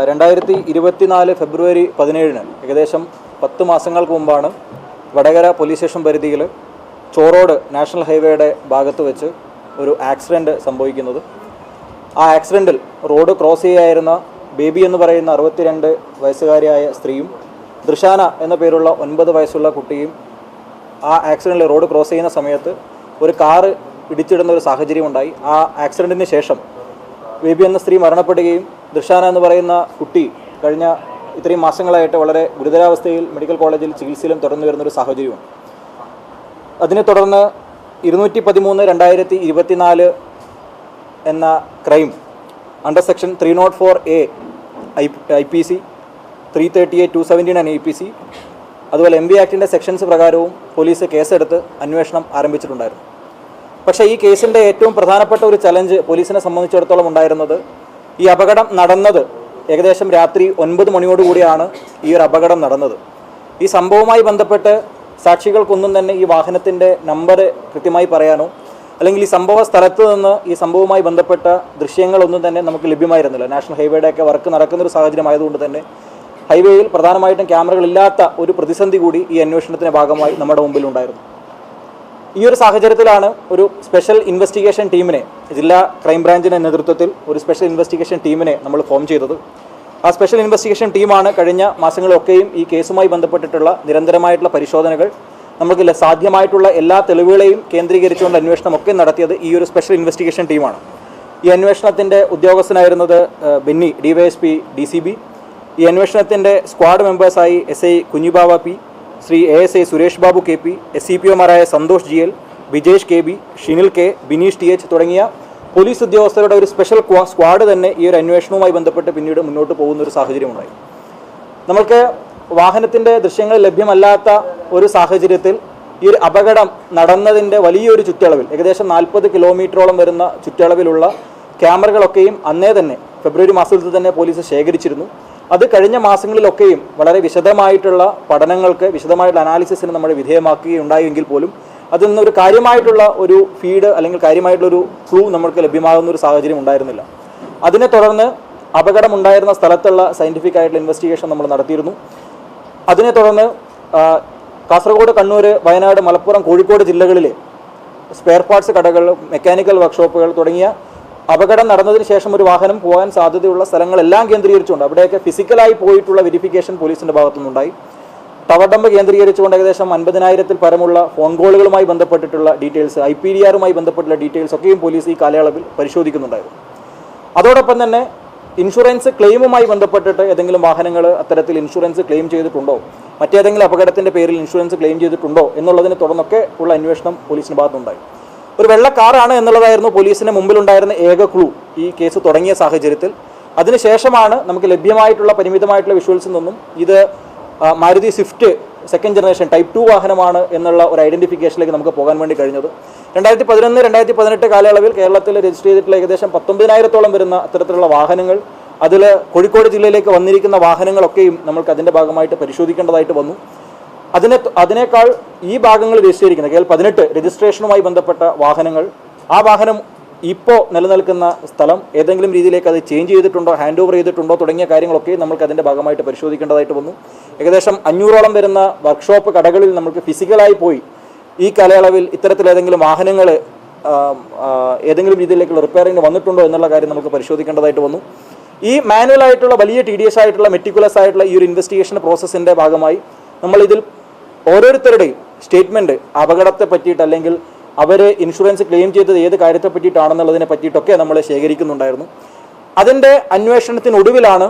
രണ്ടായിരത്തി ഇരുപത്തിനാല് ഫെബ്രുവരി പതിനേഴിന് ഏകദേശം പത്ത് മാസങ്ങൾക്ക് മുമ്പാണ് വടകര പോലീസ് സ്റ്റേഷൻ പരിധിയിൽ ചോറോഡ് നാഷണൽ ഹൈവേയുടെ ഭാഗത്ത് വെച്ച് ഒരു ആക്സിഡന്റ് സംഭവിക്കുന്നത്. ആ ആക്സിഡന്റിൽ റോഡ് ക്രോസ് ചെയ്യായിരുന്ന ബേബി എന്ന് പറയുന്ന അറുപത്തിരണ്ട് വയസ്സുകാരിയായ സ്ത്രീയും ദൃശാന എന്ന പേരുള്ള ഒൻപത് വയസ്സുള്ള കുട്ടിയും ആ ആക്സിഡന്റിൽ റോഡ് ക്രോസ് ചെയ്യുന്ന സമയത്ത് ഒരു കാറ് ഇടിച്ചിടുന്ന ഒരു സാഹചര്യം ഉണ്ടായി ആ ആക്സിഡന്റിന് ശേഷം ബേബി എന്ന സ്ത്രീ മരണപ്പെടുകയും ദൃഷാന എന്ന് പറയുന്ന കുട്ടി കഴിഞ്ഞ ഇത്രയും മാസങ്ങളായിട്ട് വളരെ ഗുരുതരാവസ്ഥയിൽ മെഡിക്കൽ കോളേജിൽ ചികിത്സയിലും തുടർന്നു വരുന്ന ഒരു സാഹചര്യമാണ് അതിനെ തുടർന്ന് ഇരുന്നൂറ്റി പതിമൂന്ന് രണ്ടായിരത്തി ഇരുപത്തിനാല് എന്ന crime under section three not four A I I P C three thirty eight two seventeen and I P C അതുപോലെ എം ബി ആക്ടിന്റെ സെക്ഷൻസ് പ്രകാരവും പോലീസ് കേസെടുത്ത് അന്വേഷണം ആരംഭിച്ചിട്ടുണ്ടായിരുന്നു. പക്ഷേ ഈ കേസിന്റെ ഏറ്റവും പ്രധാനപ്പെട്ട ഒരു ചലഞ്ച് പോലീസിനെ സംബന്ധിച്ചിടത്തോളം ഉണ്ടായിരുന്നത് ഈ അപകടം നടന്നത് ഏകദേശം രാത്രി ഒൻപത് മണിയോടുകൂടിയാണ് ഈ ഒരു അപകടം നടന്നത്. ഈ സംഭവവുമായി ബന്ധപ്പെട്ട് സാക്ഷികൾക്കൊന്നും തന്നെ ഈ വാഹനത്തിന്റെ നമ്പർ കൃത്യമായി പറയാനോ അല്ലെങ്കിൽ ഈ സംഭവ സ്ഥലത്ത് നിന്ന് ഈ സംഭവവുമായി ബന്ധപ്പെട്ട ദൃശ്യങ്ങളൊന്നും തന്നെ നമുക്ക് ലഭ്യമായിരുന്നില്ല. നാഷണൽ ഹൈവേയുടെ ഒക്കെ വർക്ക് നടക്കുന്ന ഒരു സാഹചര്യം ആയതുകൊണ്ട് തന്നെ ഹൈവേയിൽ പ്രധാനമായിട്ടും ക്യാമറകളില്ലാത്ത ഒരു പ്രതിസന്ധി കൂടി ഈ അന്വേഷണത്തിന്റെ ഭാഗമായി നമ്മുടെ മുമ്പിലുണ്ടായിരുന്നു. ഈ ഒരു സാഹചര്യത്തിലാണ് ഒരു സ്പെഷ്യൽ ഇൻവെസ്റ്റിഗേഷൻ ടീമിനെ ജില്ലാ ക്രൈംബ്രാഞ്ചിന്റെ നേതൃത്വത്തിൽ ഒരു സ്പെഷ്യൽ ഇൻവെസ്റ്റിഗേഷൻ ടീമിനെ നമ്മൾ ഫോം ചെയ്തത്. ആ സ്പെഷ്യൽ ഇൻവെസ്റ്റിഗേഷൻ ടീമാണ് കഴിഞ്ഞ മാസങ്ങളൊക്കെയും ഈ കേസുമായി ബന്ധപ്പെട്ടിട്ടുള്ള നിരന്തരമായിട്ടുള്ള പരിശോധനകൾ നമുക്ക് സാധ്യമായിട്ടുള്ള എല്ലാ തെളിവുകളെയും കേന്ദ്രീകരിച്ചുകൊണ്ട് അന്വേഷണം ഒക്കെ നടത്തിയത് ഈ ഒരു സ്പെഷ്യൽ ഇൻവെസ്റ്റിഗേഷൻ ടീമാണ് ഈ അന്വേഷണത്തിന്റെ ഉദ്യോഗസ്ഥനായിരുന്നത് Benny D Y S P D C B ഈ അന്വേഷണത്തിന്റെ squad മെമ്പേഴ്സായി S I Kunjubava P Sree A S A Suresh Babu K P S C P ഒമാരായ Santhosh G L Vijesh K B Shinil K Bineesh T H തുടങ്ങിയ police ഉദ്യോഗസ്ഥരുടെ ഒരു special squad തന്നെ ഈ ഒരു അന്വേഷണവുമായി ബന്ധപ്പെട്ട് പിന്നീട് മുന്നോട്ട് പോകുന്ന ഒരു സാഹചര്യമുണ്ടായി. നമ്മൾക്ക് വാഹനത്തിന്റെ ദൃശ്യങ്ങൾ ലഭ്യമല്ലാത്ത ഒരു സാഹചര്യത്തിൽ ഈ ഒരു അപകടം നടന്നതിന്റെ വലിയൊരു ചുറ്റളവിൽ ഏകദേശം നാൽപ്പത് കിലോമീറ്ററോളം വരുന്ന ചുറ്റളവിലുള്ള ക്യാമറകളൊക്കെയും അന്നേ തന്നെ ഫെബ്രുവരി മാസത്തിൽ തന്നെ പോലീസ് ശേഖരിച്ചിരുന്നു. അത് കഴിഞ്ഞ മാസങ്ങളിലൊക്കെയും വളരെ വിശദമായിട്ടുള്ള പഠനങ്ങൾക്ക് വിശദമായിട്ടുള്ള അനാലിസിസിന് നമ്മൾ വിധേയമാക്കുകയുണ്ടായെങ്കിൽ പോലും അതിൽ നിന്നൊരു കാര്യമായിട്ടുള്ള ഒരു ഫീഡ് അല്ലെങ്കിൽ കാര്യമായിട്ടുള്ള ഒരു ക്ലൂ നമ്മൾക്ക് ലഭ്യമാകുന്ന ഒരു സാഹചര്യം ഉണ്ടായിരുന്നില്ല. അതിനെ തുടർന്ന് അപകടമുണ്ടായിരുന്ന സ്ഥലത്തുള്ള സയന്റിഫിക് ആയിട്ടുള്ള ഇൻവെസ്റ്റിഗേഷൻ നമ്മൾ നടത്തിയിരുന്നു. അതിനെ തുടർന്ന് കാസർഗോഡ് കണ്ണൂർ വയനാട് മലപ്പുറം കോഴിക്കോട് ജില്ലകളിലെ സ്പെയർ പാർട്സ് കടകൾ മെക്കാനിക്കൽ വർക്ക്ഷോപ്പുകൾ തുടങ്ങിയ അപകടം നടന്നതിന് ശേഷം ഒരു വാഹനം പോകാൻ സാധ്യതയുള്ള സ്ഥലങ്ങളെല്ലാം കേന്ദ്രീകരിച്ചുകൊണ്ട് അവിടെയൊക്കെ ഫിസിക്കലായി പോയിട്ടുള്ള വെരിഫിക്കേഷൻ പോലീസിന്റെ ഭാഗത്തുനിന്നുണ്ടായി. ടവർ കേന്ദ്രീകരിച്ചുകൊണ്ട് ഏകദേശം അൻപതിനായിരത്തിൽ പരമുള്ള ഫോൺ കോളുകളുമായി ബന്ധപ്പെട്ടിട്ടുള്ള ഡീറ്റെയിൽസ് ഐ പി ഡി ആറുമായി ബന്ധപ്പെട്ടുള്ള ഡീറ്റെയിൽസ് ഒക്കെയും പോലീസ് ഈ കാലയളവിൽ പരിശോധിക്കുന്നുണ്ടായിരുന്നു. അതോടൊപ്പം തന്നെ ഇൻഷുറൻസ് ക്ലെയിമുമായി ബന്ധപ്പെട്ടിട്ട് ഏതെങ്കിലും വാഹനങ്ങൾ അത്തരത്തിൽ ഇൻഷുറൻസ് ക്ലെയിം ചെയ്തിട്ടുണ്ടോ? മറ്റേതെങ്കിലും അപകടത്തിന്റെ പേരിൽ ഇൻഷുറൻസ് ക്ലെയിം ചെയ്തിട്ടുണ്ടോ? എന്നുള്ളതിനെ തുടർന്നൊക്കെ ഉള്ള അന്വേഷണം പോലീസിന് ഭാഗത്തുണ്ടായി ഒരു വെള്ള കാറാണ് എന്നുള്ളതായിരുന്നു പോലീസിന് മുമ്പിലുണ്ടായിരുന്ന ഏക ക്ലൂ ഈ കേസ് തുടങ്ങിയ സാഹചര്യത്തിൽ. അതിനുശേഷമാണ് നമുക്ക് ലഭ്യമായിട്ടുള്ള പരിമിതമായിട്ടുള്ള വിഷ്വൽസിൽ നിന്നും ഇത് Maruti Swift second generation type two വാഹനമാണ് എന്നുള്ള ഒരു ഐഡന്റിഫിക്കേഷനിലേക്ക് നമുക്ക് പോകാൻ വേണ്ടി കഴിഞ്ഞത്. രണ്ടായിരത്തി പതിനൊന്ന് രണ്ടായിരത്തി പതിനെട്ട് കാലയളവിൽ കേരളത്തിൽ രജിസ്റ്റർ ചെയ്തിട്ടുള്ള ഏകദേശം പത്തൊമ്പതിനായിരത്തോളം വരുന്ന അത്തരത്തിലുള്ള വാഹനങ്ങൾ അതിൽ കോഴിക്കോട് ജില്ലയിലേക്ക് വന്നിരിക്കുന്ന വാഹനങ്ങളൊക്കെയും നമുക്ക് അതിന്റെ ഭാഗമായിട്ട് പരിശോധിക്കേണ്ടതായിട്ട് വന്നു. അതിനെ അതിനേക്കാൾ ഈ ഭാഗങ്ങൾ രജിസ്റ്റീകരിക്കുന്ന കേൾ പതിനെട്ട് രജിസ്ട്രേഷനുമായി ബന്ധപ്പെട്ട വാഹനങ്ങൾ ആ വാഹനം ഇപ്പോൾ നിലനിൽക്കുന്ന സ്ഥലം ഏതെങ്കിലും രീതിയിലേക്ക് അത് ചേഞ്ച് ചെയ്തിട്ടുണ്ടോ ഹാൻഡ് ഓവർ ചെയ്തിട്ടുണ്ടോ തുടങ്ങിയ കാര്യങ്ങളൊക്കെ നമുക്ക് അതിന്റെ ഭാഗമായിട്ട് പരിശോധിക്കേണ്ടതായിട്ട് വന്നു. ഏകദേശം അഞ്ഞൂറോളം വരുന്ന വർക്ക്ഷോപ്പ് കടകളിൽ നമുക്ക് ഫിസിക്കലായി പോയി ഈ കാലയളവിൽ ഇത്തരത്തിൽ ഏതെങ്കിലും വാഹനങ്ങൾ ഏതെങ്കിലും രീതിയിലേക്കുള്ള റിപ്പയറിംഗ് വന്നിട്ടുണ്ടോ എന്നുള്ള കാര്യം നമുക്ക് പരിശോധിക്കേണ്ടതായിട്ട് വന്നു. ഈ മാനുവൽ ആയിട്ടുള്ള വലിയ ടി ആയിട്ടുള്ള മെറ്റിക്കുലസ് ആയിട്ടുള്ള ഈ ഒരു ഇൻവെസ്റ്റിഗേഷൻ പ്രോസസ്സിന്റെ ഭാഗമായി നമ്മളിതിൽ ഓരോരുത്തരുടെയും സ്റ്റേറ്റ്മെന്റ് അപകടത്തെ പറ്റിയിട്ട് അല്ലെങ്കിൽ അവർ ഇൻഷുറൻസ് ക്ലെയിം ചെയ്തത് ഏത് കാര്യത്തെ പറ്റിയിട്ടാണെന്നുള്ളതിനെ പറ്റിയിട്ടൊക്കെ നമ്മൾ ശേഖരിക്കുന്നുണ്ടായിരുന്നു. അതിന്റെ അന്വേഷണത്തിനൊടുവിലാണ്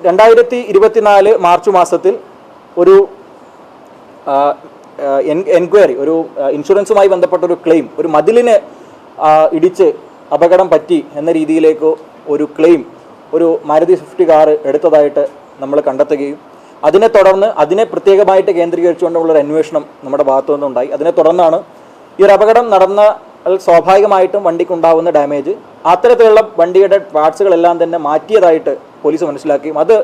രണ്ടായിരത്തി ഇരുപത്തിനാല് മാർച്ച് മാസത്തിൽ ഒരു എൻക്വയറി ഒരു ഇൻഷുറൻസുമായി ബന്ധപ്പെട്ട ഒരു ക്ലെയിം ഒരു മതിലിനെ ഇടിച്ച് അപകടം പറ്റി എന്ന രീതിയിലേക്ക് ഒരു ക്ലെയിം ഒരു മാരുതി സ്വിഫ്റ്റ് കാർ എടുത്തതായിട്ട് നമ്മൾ കണ്ടെത്തുകയും അതിനെ തുടർന്ന് അതിനെ പ്രത്യേകമായിട്ട് കേന്ദ്രീകരിച്ചുകൊണ്ടുള്ള ഒരു അന്വേഷണം നമ്മുടെ ഭാഗത്തു നിന്നുണ്ടായി. അതിനെ തുടർന്നാണ് ഈ ഒരു അപകടം നടന്ന സ്വാഭാവികമായിട്ടും വണ്ടിക്ക് ഉണ്ടാകുന്ന ഡാമേജ്. അത്തരത്തിലുള്ള വണ്ടിയുടെ പാർട്സുകളെല്ലാം തന്നെ മാറ്റിയതായിട്ട് പോലീസ് മനസ്സിലാക്കി. അത്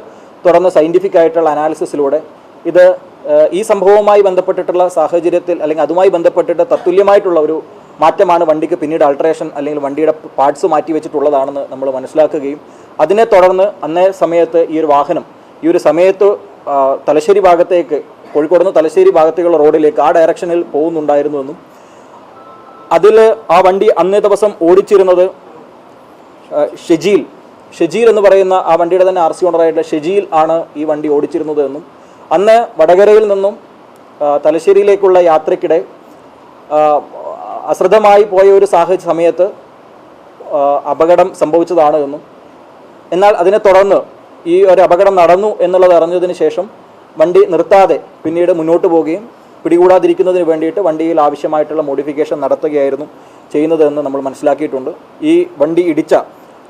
തുടർന്ന് സയന്റിഫിക് ആയിട്ടുള്ള അനാലിസിസിലൂടെ ഇത് ഈ സംഭവവുമായി ബന്ധപ്പെട്ടിട്ടുള്ള സാഹചര്യത്തിൽ അല്ലെങ്കിൽ അതുമായി ബന്ധപ്പെട്ടിട്ട് തത്തുല്യമായിട്ടുള്ള ഒരു മാറ്റമാണ് വണ്ടിക്ക് പിന്നീട് അൾട്രേഷൻ അല്ലെങ്കിൽ വണ്ടിയുടെ പാർട്സ് മാറ്റി വെച്ചിട്ടുള്ളതാണെന്ന് നമ്മൾ മനസ്സിലാക്കുകയും അതിനെ തുടർന്ന് അന്നേ സമയത്ത് ഈ ഒരു വാഹനം ഈ ഒരു സമയത്ത് തലശ്ശേരി ഭാഗത്തേക്ക് കോഴിക്കോട് നിന്ന് തലശ്ശേരി ഭാഗത്തേക്കുള്ള റോഡിലേക്ക് ആ ഡയറക്ഷനിൽ പോകുന്നുണ്ടായിരുന്നുവെന്നും അതിൽ ആ വണ്ടി അന്നേ ദിവസം ഓടിച്ചിരുന്നത് ഷെജീൽ. ഷെജീൽ എന്ന് പറയുന്ന ആ വണ്ടിയുടെ തന്നെ ആർ സി ഓണറായിട്ടുള്ള ഷെജീൽ ആണ് ഈ വണ്ടി ഓടിച്ചിരുന്നത് എന്നും അന്ന് വടകരയിൽ നിന്നും തലശ്ശേരിയിലേക്കുള്ള യാത്രയ്ക്കിടെ അശ്രദ്ധമായി പോയ ഒരു സാഹചര്യ സമയത്ത് അപകടം സംഭവിച്ചതാണ് എന്നും എന്നാൽ അതിനെ തുടർന്ന് ഈ ഒരു അപകടം നടന്നു എന്നുള്ളത് അറിഞ്ഞതിന് ശേഷം വണ്ടി നിർത്താതെ പിന്നീട് മുന്നോട്ട് പോവുകയും പിടികൂടാതിരിക്കുന്നതിന് വേണ്ടിയിട്ട് വണ്ടിയിൽ ആവശ്യമായിട്ടുള്ള മോഡിഫിക്കേഷൻ നടത്തുകയായിരുന്നു ചെയ്യുന്നതെന്ന് നമ്മൾ മനസ്സിലാക്കിയിട്ടുണ്ട്. ഈ വണ്ടി ഇടിച്ച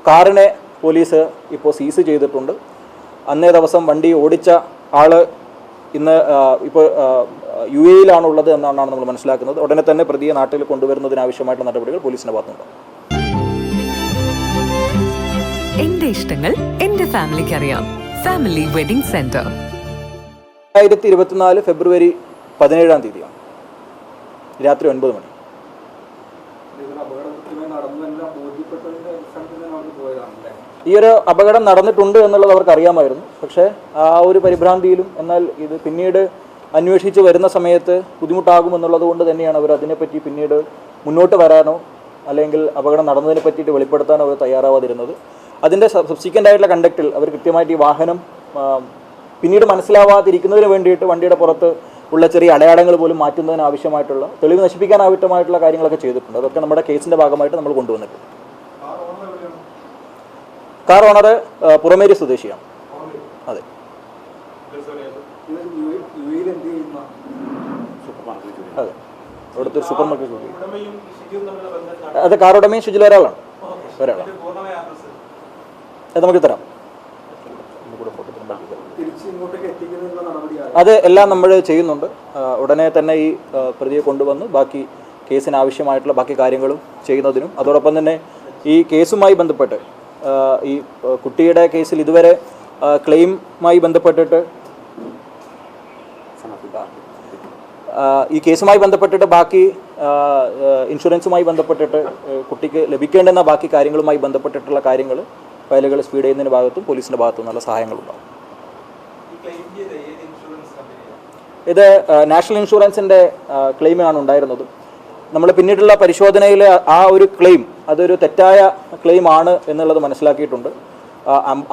കാറിനെ പോലീസ് ഇപ്പോൾ സീസ് ചെയ്തിട്ടുണ്ട്. അന്നേ ദിവസം വണ്ടി ഓടിച്ച ആൾ ഇന്ന് ഇപ്പോൾ യു എയിലാണുള്ളത് എന്നാണ് നമ്മൾ മനസ്സിലാക്കുന്നത്. ഉടനെ തന്നെ പ്രതിയെ നാട്ടിൽ കൊണ്ടുവരുന്നതിനാവശ്യമായിട്ടുള്ള നടപടികൾ പോലീസിന്റെ ഭാഗത്തുണ്ട്. എന്റെ ഇഷ്ടങ്ങൾ എന്റെ ഫാമിലിക്ക് അറിയാം ഫാമിലി വെഡിംഗ് സെന്റർ രണ്ടായിരത്തി ഇരുപത്തിനാല് ഫെബ്രുവരി പതിനേഴാം തീയതിയാണ്. രാത്രി ഒൻപത് മണി. ഈ ഒരു അപകടം നടന്നിട്ടുണ്ട് എന്നുള്ളത് അവർക്ക് അറിയാമായിരുന്നു. പക്ഷേ ആ ഒരു പരിഭ്രാന്തിയിലും എന്നാൽ ഇത് പിന്നീട് അന്വേഷിച്ച് വരുന്ന സമയത്ത് ബുദ്ധിമുട്ടാകുമെന്നുള്ളത് കൊണ്ട് തന്നെയാണ് അവർ അതിനെപ്പറ്റി പിന്നീട് മുന്നോട്ട് വരാനോ അല്ലെങ്കിൽ അപകടം നടന്നതിനെ പറ്റിയിട്ട് വെളിപ്പെടുത്താനോ അവർ തയ്യാറാവാതിരുന്നത്. അതിന്റെ സബ്സിക്വന്റ് ആയിട്ടുള്ള കണ്ടക്റ്റിൽ അവർ കൃത്യമായിട്ട് ഈ വാഹനം പിന്നീട് മനസ്സിലാവാതിരിക്കുന്നതിന് വേണ്ടിയിട്ട് വണ്ടിയുടെ പുറത്ത് ഉള്ള ചെറിയ അടയാളങ്ങൾ പോലും മാറ്റുന്നതിന് ആവശ്യമായിട്ടുള്ള തെളിവ് നശിപ്പിക്കാൻ ആവശ്യമായിട്ടുള്ള കാര്യങ്ങളൊക്കെ ചെയ്തിട്ടുണ്ട്. അതൊക്കെ നമ്മുടെ കേസിന്റെ ഭാഗമായിട്ട് നമ്മൾ കൊണ്ടുവന്നിട്ടുണ്ട്. കാർ ഓണർ പുറമേരി സ്വദേശിയാണ്. അതെ. അതെ. അവിടുത്തെ സൂപ്പർ മാർക്കറ്റ് അതെ കാർ ഉടമയും ഷിജിൽ ഒരാളാണ്. ഒരാളാണ്. നമുക്ക് തരാം. അത് എല്ലാം നമ്മൾ ചെയ്യുന്നുണ്ട്. ഉടനെ തന്നെ ഈ പ്രതിയെ കൊണ്ടുവന്ന് ബാക്കി കേസിന് ആവശ്യമായിട്ടുള്ള ബാക്കി കാര്യങ്ങളും ചെയ്യുന്നതിനും അതോടൊപ്പം തന്നെ ഈ കേസുമായി ബന്ധപ്പെട്ട് ഈ കുട്ടിയുടെ കേസിൽ ഇതുവരെ ക്ലെയിമുമായി ബന്ധപ്പെട്ടിട്ട് ഈ കേസുമായി ബന്ധപ്പെട്ടിട്ട് ബാക്കി ഇൻഷുറൻസുമായി ബന്ധപ്പെട്ടിട്ട് കുട്ടിക്ക് ലഭിക്കേണ്ടുന്ന ബാക്കി കാര്യങ്ങളുമായി ബന്ധപ്പെട്ടിട്ടുള്ള കാര്യങ്ങൾ ഫയലുകൾ സ്പീഡ് ചെയ്യുന്നതിന് ഭാഗത്തും പോലീസിന്റെ ഭാഗത്തും നല്ല സഹായങ്ങളുണ്ടാവും. ഇത് നാഷണൽ ഇൻഷുറൻസിന്റെ ക്ലെയിമാണ് ഉണ്ടായിരുന്നത്. നമ്മൾ പിന്നീടുള്ള പരിശോധനയിൽ ആ ഒരു ക്ലെയിം അതൊരു തെറ്റായ ക്ലെയിം ആണ് എന്നുള്ളത് മനസ്സിലാക്കിയിട്ടുണ്ട്.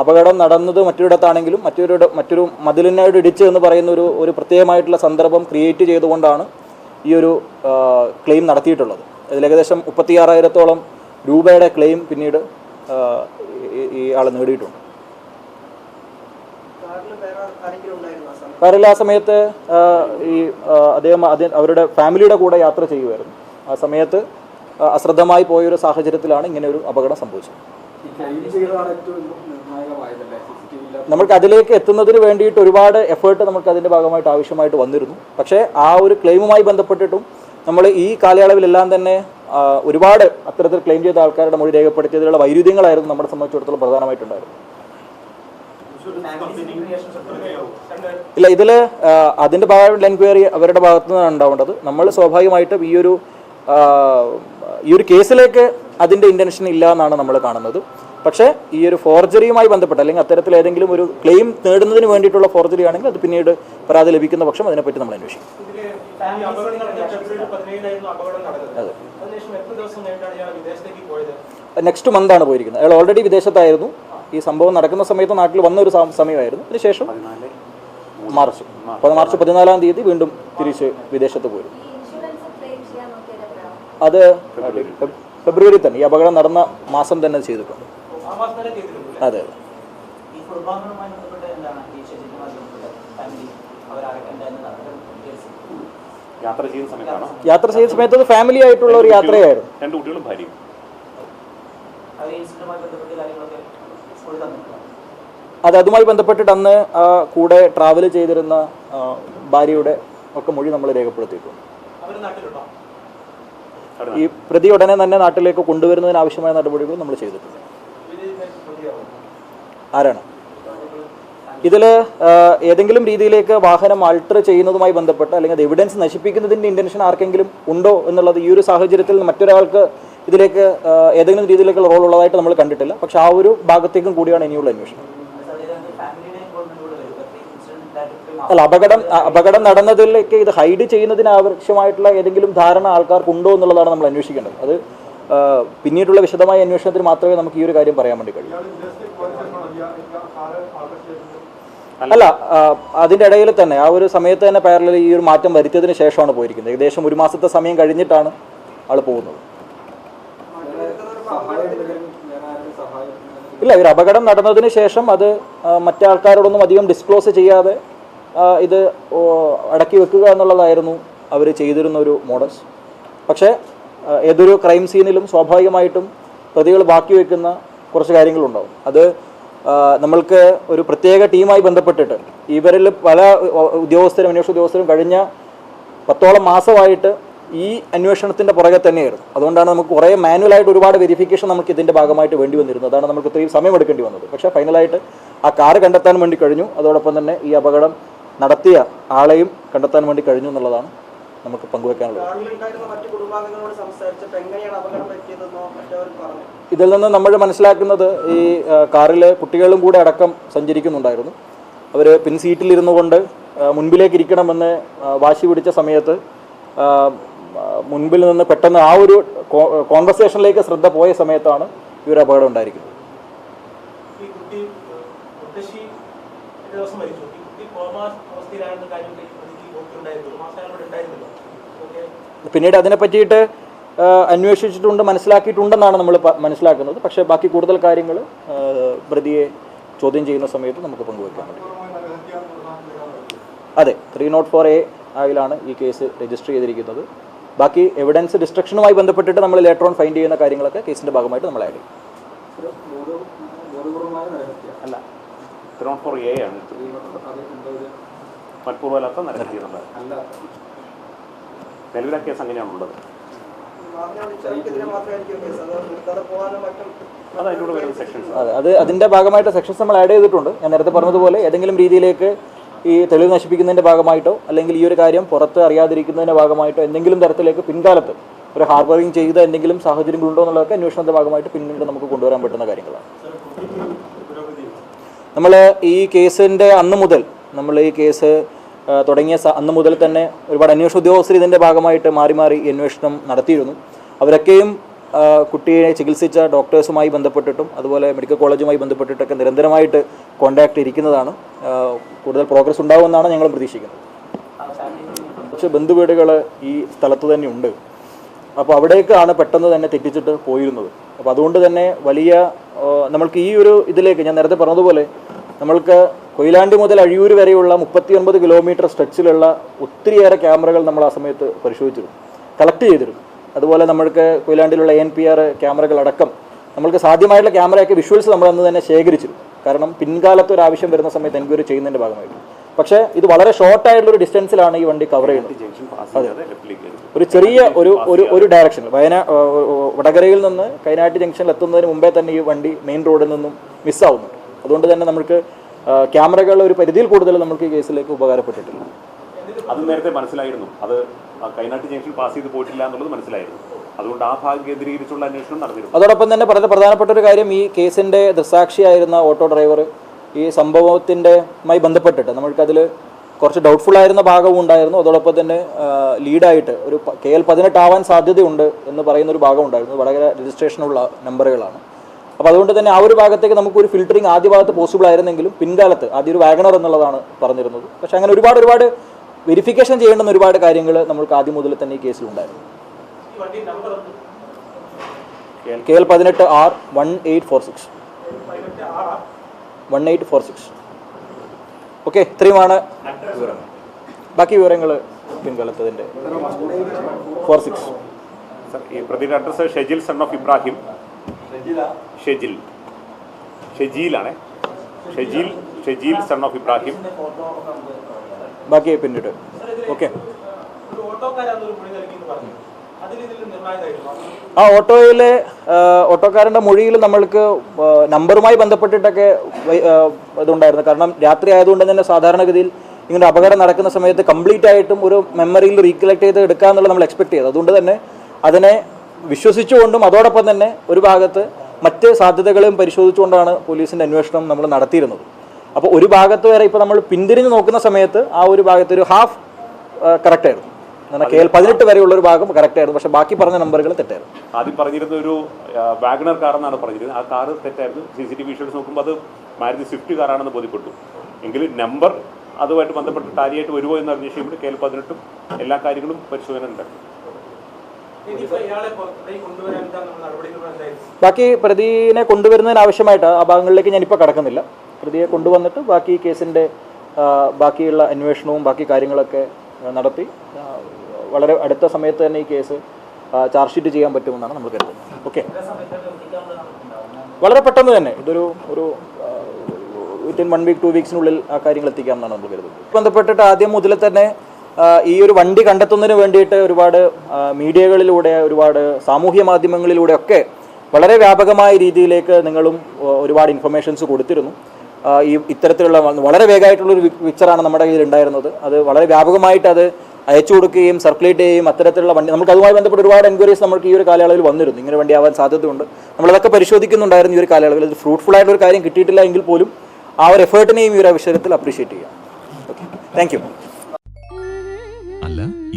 അപകടം നടന്നത് മറ്റൊരിടത്താണെങ്കിലും മറ്റൊരു മറ്റൊരു മതിലിനോട് ഇടിച്ച് എന്ന് പറയുന്ന ഒരു ഒരു പ്രത്യേകമായിട്ടുള്ള സന്ദർഭം ക്രിയേറ്റ് ചെയ്തുകൊണ്ടാണ് ഈ ഒരു ക്ലെയിം നടത്തിയിട്ടുള്ളത്. അതിൽ ഏകദേശം മുപ്പത്തിയാറായിരത്തോളം രൂപയുടെ ക്ലെയിം പിന്നീട് ഈ- ആൾ നേടിയിട്ടുണ്ട്. കാറിൽ ആ സമയത്ത്? ഈ അദ്ദേഹം അദ്ദേഹം അവരുടെ ഫാമിലിയുടെ കൂടെ യാത്ര ചെയ്യുമായിരുന്നു ആ സമയത്ത് അശ്രദ്ധമായി പോയൊരു സാഹചര്യത്തിലാണ് ഇങ്ങനെ ഒരു അപകടം സംഭവിച്ചത്. നമുക്ക് അതിലേക്ക് എത്തുന്നതിന് വേണ്ടിയിട്ട് ഒരുപാട് എഫേർട്ട് നമുക്ക് അതിന്റെ ഭാഗമായിട്ട് ആവശ്യമായിട്ട് വന്നിരുന്നു. പക്ഷേ ആ ഒരു ക്ലെയിമുമായി ബന്ധപ്പെട്ടിട്ടും നമ്മൾ ഈ കാലയളവിലെല്ലാം തന്നെ ഒരുപാട് അത്തരത്തിൽ ക്ലെയിം ചെയ്ത ആൾക്കാരുടെ മൊഴി രേഖപ്പെടുത്തിയതിലുള്ള വൈരുദ്ധ്യങ്ങളായിരുന്നു നമ്മളെ സംബന്ധിച്ചിടത്തോളം പ്രധാനമായിട്ടുണ്ടായിരുന്നു ഇല്ല ഇതിൽ അതിന്റെ ഭാഗമായിട്ടുള്ള എൻക്വയറി അവരുടെ ഭാഗത്തു നിന്നാണ് ഉണ്ടാവേണ്ടത്. നമ്മൾ സ്വാഭാവികമായിട്ടും ഈ ഒരു ഈ ഒരു കേസിലേക്ക് അതിന്റെ ഇന്റൻഷൻ ഇല്ല എന്നാണ് നമ്മൾ കാണുന്നത്. പക്ഷേ ഈ ഒരു ഫോർജറിയുമായി ബന്ധപ്പെട്ട് അല്ലെങ്കിൽ അത്തരത്തിൽ ഏതെങ്കിലും ഒരു ക്ലെയിം നേടുന്നതിന് വേണ്ടിയിട്ടുള്ള ഫോർജറി ആണെങ്കിൽ അത് പിന്നീട് പരാതി ലഭിക്കുന്ന പക്ഷം അതിനെപ്പറ്റി നമ്മൾ അന്വേഷിക്കും. അതെ. അതിനുശേഷം മന്ത് ആണ് നെക്സ്റ്റ് പോയിരിക്കുന്നത്. അയാൾ ഓൾറെഡി വിദേശത്തായിരുന്നു. ഈ സംഭവം നടക്കുന്ന സമയത്ത് നാട്ടിൽ വന്ന ഒരു സമയമായിരുന്നു. അതിനുശേഷം മാർച്ച്. അപ്പോൾ മാർച്ച് പതിനാലാം തീയതി വീണ്ടും തിരിച്ച് വിദേശത്ത് പോയി ഇൻഷുറൻസ് ക്ലെയിം ചെയ്യാൻ നോക്കിയത് അത് ഫെബ്രുവരി. തന്നെ. ഈ അപകടം നടന്ന മാസം തന്നെ ചെയ്തിട്ടുണ്ട്. ആ മാസം തന്നെ ചെയ്തിട്ടുണ്ട് അതെ അതെ. ഈ കുർബാനകളുമായി ബന്ധപ്പെട്ട് എന്താണ് ഈ അവരാരൊക്കെ യാത്ര ചെയ്യുന്ന സമയത്താണോ? യാത്ര ചെയ്യുന്ന സമയത്ത് അത് ഫാമിലി ആയിട്ടുള്ള ഒരു യാത്രയായിരുന്നു. രണ്ട് കുട്ടികളും ഭാര്യയും. അത് അതുമായി ബന്ധപ്പെട്ടിട്ട് അന്ന് കൂടെ ട്രാവൽ ചെയ്തിരുന്ന ഭാര്യയുടെ ഒക്കെ മൊഴി നമ്മൾ രേഖപ്പെടുത്തിയിട്ടുണ്ട്. ഈ പ്രതി ഉടനെ തന്നെ നാട്ടിലേക്ക് കൊണ്ടുവരുന്നതിന് ആവശ്യമായ നടപടികൾ നമ്മൾ ചെയ്തിട്ടുണ്ട്. ആരാണ്? ഇതിൽ ഏതെങ്കിലും രീതിയിലേക്ക് വാഹനം ആൾട്ടർ ചെയ്യുന്നതുമായി ബന്ധപ്പെട്ട് അല്ലെങ്കിൽ അത് എവിഡൻസ് നശിപ്പിക്കുന്നതിന്റെ ഇന്റൻഷൻ ആർക്കെങ്കിലും ഉണ്ടോ എന്നുള്ളത് ഈ ഒരു സാഹചര്യത്തിൽ മറ്റൊരാൾക്ക് ഇതിലേക്ക് ഏതെങ്കിലും രീതിയിലേക്കുള്ള റോൾ ഉള്ളതായിട്ട് നമ്മൾ കണ്ടിട്ടില്ല. പക്ഷെ ആ ഒരു ഭാഗത്തേക്കും കൂടിയാണ് ഇനിയുള്ള അന്വേഷണം. അല്ല അപകടം അപകടം നടന്നതിലേക്ക് ഇത് ഹൈഡ് ചെയ്യുന്നതിന് ആവശ്യമായിട്ടുള്ള ഏതെങ്കിലും ധാരണ ആൾക്കാർക്കുണ്ടോ എന്നുള്ളതാണ് നമ്മൾ അന്വേഷിക്കേണ്ടത്. അത് പിന്നീടുള്ള വിശദമായ അന്വേഷണത്തിൽ മാത്രമേ നമുക്ക് ഈ ഒരു കാര്യം പറയാൻ വേണ്ടി കഴിയൂ. അല്ല അതിന്റെ ഇടയിൽ തന്നെ ആ ഒരു സമയത്ത് തന്നെ പാരലിൽ ഈ ഒരു മാറ്റം വരുത്തിയതിന് ശേഷമാണ് പോയിരിക്കുന്നത്. ഏകദേശം ഒരു മാസത്തെ സമയം കഴിഞ്ഞിട്ടാണ് ആൾ പോകുന്നത്. ഇല്ല ഒരു അപകടം നടന്നതിന് ശേഷം അത് മറ്റാൾക്കാരോടൊന്നും അധികം ഡിസ്ക്ലോസ് ചെയ്യാതെ ഇത് അടക്കി വെക്കുക എന്നുള്ളതായിരുന്നു അവർ ചെയ്തിരുന്ന ഒരു മോഡസ് പക്ഷേ ഏതൊരു ക്രൈം സീനിലും സ്വാഭാവികമായിട്ടും പ്രതികൾ ബാക്കി വെക്കുന്ന കുറച്ച് കാര്യങ്ങളുണ്ടാവും. അത് നമ്മൾക്ക് ഒരു പ്രത്യേക ടീമായി ബന്ധപ്പെട്ടിട്ട് ഇവരിൽ പല ഉദ്യോഗസ്ഥരും അന്വേഷണ ഉദ്യോഗസ്ഥരും കഴിഞ്ഞ പത്തോളം മാസമായിട്ട് ഈ അന്വേഷണത്തിന്റെ പുറകെ തന്നെയായിരുന്നു. അതുകൊണ്ടാണ് നമുക്ക് കുറേ മാനുവലായിട്ട് ഒരുപാട് വെരിഫിക്കേഷൻ നമുക്ക് ഇതിന്റെ ഭാഗമായിട്ട് വേണ്ടി വന്നിരുന്നത്. അതാണ് നമുക്ക് ഇത്രയും സമയം എടുക്കേണ്ടി വന്നത്. പക്ഷേ ഫൈനലായിട്ട് ആ കാറ് കണ്ടെത്താൻ വേണ്ടി കഴിഞ്ഞു. അതോടൊപ്പം തന്നെ ഈ അപകടം നടത്തിയ ആളെയും കണ്ടെത്താൻ വേണ്ടി കഴിഞ്ഞു എന്നുള്ളതാണ് നമുക്ക് പങ്കുവെക്കാനുള്ളത്. കാറിലുണ്ടായിരുന്ന മറ്റു കുടുംബാംഗങ്ങളോട് സംസാരിച്ചപ്പോൾ എങ്ങനെയാണ് അപകടം പറ്റിയതെന്നോ മറ്റവർ പറഞ്ഞു. ഇതിൽ നിന്ന് നമ്മൾ മനസ്സിലാക്കുന്നത് ഈ കാറിലെ കാറിൽ കുട്ടികളും കൂടെ അടക്കം സഞ്ചരിക്കുന്നുണ്ടായിരുന്നു. അവർ പിൻ സീറ്റിലിരുന്നു കൊണ്ട് മുൻപിലേക്ക് ഇരിക്കണമെന്ന് വാശി പിടിച്ച സമയത്ത് മുൻപിൽ നിന്ന് പെട്ടെന്ന് ആ ഒരു കോൺവെർസേഷനിലേക്ക് ശ്രദ്ധ പോയ സമയത്താണ് ഈ ഒരു അപകടം ഉണ്ടായിരിക്കുന്നത്. ഈ കുട്ടി മുത്തശ്ശി ഒരു ദിവസം മരിച്ചു? ഈ കുട്ടി കോമ അവസ്ഥയിലാണെന്ന കാര്യം പിന്നീട് അതിനെ പറ്റിയിട്ട് അന്വേഷിച്ചിട്ടുണ്ട് മനസ്സിലാക്കിയിട്ടുണ്ടെന്നാണ് നമ്മൾ മനസ്സിലാക്കുന്നത്. പക്ഷേ ബാക്കി കൂടുതൽ കാര്യങ്ങൾ പ്രതിയെ ചോദ്യം ചെയ്യുന്ന സമയത്ത് നമുക്ക് പങ്കുവയ്ക്കാൻ പറ്റും. അതെ ത്രീ നോട്ട് ഫോർ എ ആയിലാണ് ഈ കേസ് രജിസ്റ്റർ ചെയ്തിരിക്കുന്നത്. ബാക്കി എവിഡൻസ് ഡിസ്ട്രക്ഷനുമായി ബന്ധപ്പെട്ടിട്ട് നമ്മൾ ലേറ്റർ ഓൺ ഫൈൻഡ് ചെയ്യുന്ന കാര്യങ്ങളൊക്കെ കേസിന്റെ ഭാഗമായിട്ട് നമ്മൾ ആഡ് ചെയ്യും. അല്ല ത്രീ നോട്ട് ഫോർ എ ആണ്. മനഃപൂർവമല്ലാത്ത നിരത്തിയെന്നുള്ള നിലവിലെ കേസ് അങ്ങനെയാണുള്ളത് അത് അതിന്റെ ഭാഗമായിട്ട് സെക്ഷൻസ് നമ്മൾ ആഡ് ചെയ്തിട്ടുണ്ട്. ഞാൻ നേരത്തെ പറഞ്ഞതുപോലെ ഏതെങ്കിലും രീതിയിലേക്ക് ഈ തെളിവ് നശിപ്പിക്കുന്നതിന്റെ ഭാഗമായിട്ടോ അല്ലെങ്കിൽ ഈ ഒരു കാര്യം പുറത്ത് അറിയാതിരിക്കുന്നതിന്റെ ഭാഗമായിട്ടോ എന്തെങ്കിലും തരത്തിലേക്ക് പിൻകാലത്ത് ഒരു ഹാർബറിങ് ചെയ്ത എന്തെങ്കിലും സാഹചര്യങ്ങളുണ്ടോ എന്നുള്ളതൊക്കെ അന്വേഷണത്തിന്റെ ഭാഗമായിട്ട് പിന്നീട് നമുക്ക് കൊണ്ടുവരാൻ പറ്റുന്ന കാര്യങ്ങളാണ്. നമ്മൾ ഈ കേസിന്റെ അന്ന് മുതൽ നമ്മൾ ഈ കേസ് തുടങ്ങിയ അന്ന് മുതൽ തന്നെ ഒരുപാട് അന്വേഷണ ഉദ്യോഗസ്ഥർ ഇതിന്റെ ഭാഗമായിട്ട് മാറി മാറി അന്വേഷണം നടത്തിയിരുന്നു. അവരൊക്കെയും കുട്ടിയെ ചികിത്സിച്ച ഡോക്ടേഴ്സുമായി ബന്ധപ്പെട്ടിട്ടും അതുപോലെ മെഡിക്കൽ കോളേജുമായി ബന്ധപ്പെട്ടിട്ടൊക്കെ നിരന്തരമായിട്ട് കോൺടാക്ട് ഇരിക്കുന്നതാണ്. കൂടുതൽ പ്രോഗ്രസ് ഉണ്ടാകുമെന്നാണ് ഞങ്ങൾ പ്രതീക്ഷിക്കുന്നത്. കുറച്ച് ബന്ധുവീടുകൾ ഈ സ്ഥലത്ത് തന്നെ ഉണ്ട്. അപ്പോൾ അവിടേക്കാണ് പെട്ടെന്ന് തന്നെ തെറ്റിച്ചിട്ട് പോയിരുന്നത്. അപ്പോൾ അതുകൊണ്ട് തന്നെ വലിയ നമ്മൾക്ക് ഈ ഒരു ഇതിലേക്ക് ഞാൻ നേരത്തെ പറഞ്ഞതുപോലെ നമ്മൾക്ക് കൊയിലാണ്ടി മുതൽ അഴിയൂർ വരെയുള്ള മുപ്പത്തിയൊൻപത് കിലോമീറ്റർ സ്ട്രെച്ചിലുള്ള ഒത്തിരിയേറെ ക്യാമറകൾ നമ്മൾ ആ സമയത്ത് പരിശോധിച്ചിരുന്നു. കളക്ട് ചെയ്തിരുന്നു. അതുപോലെ നമ്മൾക്ക് കൊയിലാണ്ടിലുള്ള എൻ പി ആർ ക്യാമറകളടക്കം നമ്മൾക്ക് സാധ്യമായിട്ടുള്ള ക്യാമറയൊക്കെ വിഷ്വൽസ് നമ്മൾ അന്ന് തന്നെ ശേഖരിച്ചിരുന്നു. കാരണം പിൻകാലത്ത് ഒരു ആവശ്യം വരുന്ന സമയത്ത് എൻക്വയറി ചെയ്യുന്നതിന്റെ ഭാഗമായിട്ട്. പക്ഷേ ഇത് വളരെ ഷോർട്ട് ആയിട്ടുള്ള ഒരു ഡിസ്റ്റൻസിലാണ് ഈ വണ്ടി കവർ ചെയ്യുന്നത്. ഒരു ചെറിയ ഒരു ഒരു ഒരു ഡയറക്ഷൻ വയനാ വടകരയിൽ നിന്ന് കൈനാട്ടി ജംഗ്ഷനിൽ എത്തുന്നതിന് മുമ്പേ തന്നെ ഈ വണ്ടി മെയിൻ റോഡിൽ നിന്നും മിസ്സാവുന്നുണ്ട് അതുകൊണ്ട് തന്നെ നമുക്ക് ആ, ക്യാമറകൾ ഒരു പരിധിയിൽ കൂടുതൽ നമുക്ക് ഈ കേസിലേക്ക് ഉപകാരപ്പെട്ടിട്ടില്ല. അത് നേരത്തെ മനസ്സിലായിരുന്നു. അത് കൈനാട്ടി ജംഗ്ഷൻ പാസ് ചെയ്ത് പോയിട്ടില്ല എന്നുള്ളത് മനസ്സിലായിരുന്നു. അതുകൊണ്ട് ആ ഭാഗം കേന്ദ്രീകരിച്ചുള്ള അന്വേഷണം നടന്നിരുന്നു. അതോടൊപ്പം തന്നെ വളരെ പ്രധാനപ്പെട്ട ഒരു കാര്യം ഈ കേസിന്റെ ദൃസാക്ഷിയായിരുന്ന ഓട്ടോ ഡ്രൈവർ ഈ സംഭവത്തിന്റെ മായി ബന്ധപ്പെട്ടിട്ട് നമ്മൾക്കതിൽ കുറച്ച് ഡൗട്ട്ഫുൾ ആയിരുന്ന ഭാഗവും ഉണ്ടായിരുന്നു. അതോടൊപ്പം തന്നെ ലീഡായിട്ട് ഒരു കെ എൽ പതിനെട്ട് ആവാൻ സാധ്യതയുണ്ട് എന്ന് പറയുന്ന ഒരു ഭാഗം ഉണ്ടായിരുന്നു. വളരെ രജിസ്ട്രേഷനുള്ള നമ്പറുകളാണ് അപ്പോൾ അതുകൊണ്ട് തന്നെ ആ ഒരു ഭാഗത്തേക്ക് നമുക്കൊരു ഫിൽറ്ററിങ് ആദ്യ ഭാഗത്ത് പോസിബിൾ ആയിരുന്നെങ്കിലും പിൻകാലത്ത് ആദ്യം ഒരു വാഗണർ എന്നുള്ളതാണ് പറഞ്ഞിരുന്നത്. പക്ഷെ അങ്ങനെ ഒരുപാട് ഒരുപാട് വെരിഫിക്കേഷൻ ചെയ്യേണ്ടുന്ന ഒരുപാട് കാര്യങ്ങൾ നമ്മൾക്ക് ആദ്യം മുതൽ തന്നെ ഈ കേസിലുണ്ടായിരുന്നു കെ എൽ പതിനെട്ട് R one eight four six one eight four six okay ഇത്രയുമാണ് വിവരങ്ങൾ. ബാക്കി വിവരങ്ങൾ പിൻകാലത്തതിന്റെ. ഫോർ സിക്സ് പ്രതിയുടെ address Shejil son of Ibrahim. Shejil. ഷെജീലാണേ Shejeel Shejeel son of Ibrahim. ബാക്കി പിന്നീട്. ഓക്കെ ആ ഓട്ടോയിലെ ഓട്ടോക്കാരന്റെ ഓട്ടോക്കാരന്റെ മൊഴിയിൽ നമ്മൾക്ക് നമ്പറുമായി ബന്ധപ്പെട്ടിട്ടൊക്കെ ഇതുണ്ടായിരുന്നു. കാരണം രാത്രി ആയതുകൊണ്ട് തന്നെ സാധാരണഗതിയിൽ ഇങ്ങനെ അപകടം നടക്കുന്ന സമയത്ത് കംപ്ലീറ്റ് ആയിട്ടും ഒരു മെമ്മറിയിൽ റീകലക്ട് ചെയ്ത് എടുക്കുക എന്നുള്ളത് നമ്മൾ എക്സ്പെക്ട് ചെയ്തത് അതുകൊണ്ട് തന്നെ അതിനെ വിശ്വസിച്ചുകൊണ്ടും അതോടൊപ്പം തന്നെ ഒരു ഭാഗത്ത് മറ്റ് സാധ്യതകളെയും പരിശോധിച്ചുകൊണ്ടാണ് പോലീസിന്റെ അന്വേഷണം നമ്മൾ നടത്തിയിരുന്നത്. അപ്പോൾ ഒരു ഭാഗത്ത് വരെ ഇപ്പോൾ നമ്മൾ പിന്തിരിഞ്ഞ് നോക്കുന്ന സമയത്ത് ആ ഒരു ഭാഗത്ത് ഒരു ഹാഫ് കറക്റ്റ് ആയിരുന്നു കെ എൽ പതിനെട്ട് വരെയുള്ള ഒരു ഭാഗം കറക്റ്റ് ആയിരുന്നു പക്ഷെ ബാക്കി പറഞ്ഞ നമ്പറുകൾ തെറ്റായിരുന്നു. ആദ്യം പറഞ്ഞിരുന്ന ഒരു വാഗണർ കാർ എന്നാണ് പറഞ്ഞിരുന്നത്. ആ കാർ തെറ്റായിരുന്നു. C C T V visuals നോക്കുമ്പോൾ അത് മാരുതി സ്വിഫ്റ്റ് കാറാണെന്ന് ബോധ്യപ്പെട്ടു. എങ്കിൽ നമ്പർ അതുമായിട്ട് ബന്ധപ്പെട്ട് ടാലിയായിട്ട് വരുമോ എന്ന് അന്വേഷിക്കുമ്പോൾ കെ എൽ പതിനെട്ടും എല്ലാ കാര്യങ്ങളും പരിശോധന ഉണ്ട് ബാക്കി പ്രതിനെ കൊണ്ടുവരുന്നതിന് ആവശ്യമായിട്ട് ആ ഭാഗങ്ങളിലേക്ക് ഞാനിപ്പോൾ കടക്കുന്നില്ല. പ്രതിയെ കൊണ്ടുവന്നിട്ട് ബാക്കി കേസിന്റെ ബാക്കിയുള്ള അന്വേഷണവും ബാക്കി കാര്യങ്ങളൊക്കെ നടത്തി. വളരെ അടുത്ത സമയത്ത് തന്നെ ഈ കേസ് ചാർജ് ഷീറ്റ് ചെയ്യാൻ പറ്റുമെന്നാണ് നമ്മൾ കരുതുന്നത്. ഓക്കെ വളരെ പെട്ടെന്ന് തന്നെ. ഇതൊരു ഒരു വിത്തിൻ വൺ വീക്ക് ടു വീക്സിനുള്ളിൽ ആ കാര്യങ്ങൾ എത്തിക്കാമെന്നാണ് നമ്മൾ കരുതുന്നത്. ബന്ധപ്പെട്ടിട്ട് ആദ്യം മുതൽ തന്നെ ഈ ഒരു വണ്ടി കണ്ടെത്തുന്നതിന് വേണ്ടിയിട്ട് ഒരുപാട് മീഡിയകളിലൂടെ ഒരുപാട് സാമൂഹ്യ മാധ്യമങ്ങളിലൂടെ ഒക്കെ വളരെ വ്യാപകമായ രീതിയിലേക്ക് നിങ്ങളും ഒരുപാട് ഇൻഫർമേഷൻസ് കൊടുത്തിരുന്നു. ഈ ഇത്തരത്തിലുള്ള വളരെ വേഗമായിട്ടുള്ളൊരു പിക്ചറാണ് നമ്മുടെ കയ്യിൽ ഉണ്ടായിരുന്നത് അത് വളരെ വ്യാപകമായിട്ട് അത് അയച്ചു കൊടുക്കുകയും സർക്കുലേറ്റ് ചെയ്യുകയും അത്തരത്തിലുള്ള വണ്ടി നമുക്ക് അതുമായി ബന്ധപ്പെട്ട് ഒരുപാട് എൻക്വയറീസ് നമുക്ക് ഈ ഒരു കാലയളവിൽ വന്നിരുന്നു. ഇങ്ങനെ വണ്ടി ആവാൻ സാധ്യതയുണ്ട്. നമ്മളതൊക്കെ പരിശോധിക്കുന്നുണ്ടായിരുന്നു ഈ ഒരു കാലയളവിൽ. അത് ഫ്രൂട്ട്ഫുൾ ആയിട്ടുള്ള ഒരു കാര്യം കിട്ടിയിട്ടില്ല എങ്കിൽ പോലും ആ ഒരു എഫേർട്ടിനെയും ഈ ഒരു അവസരത്തിൽ അപ്രീഷിയേറ്റ് ചെയ്യാം. Okay thank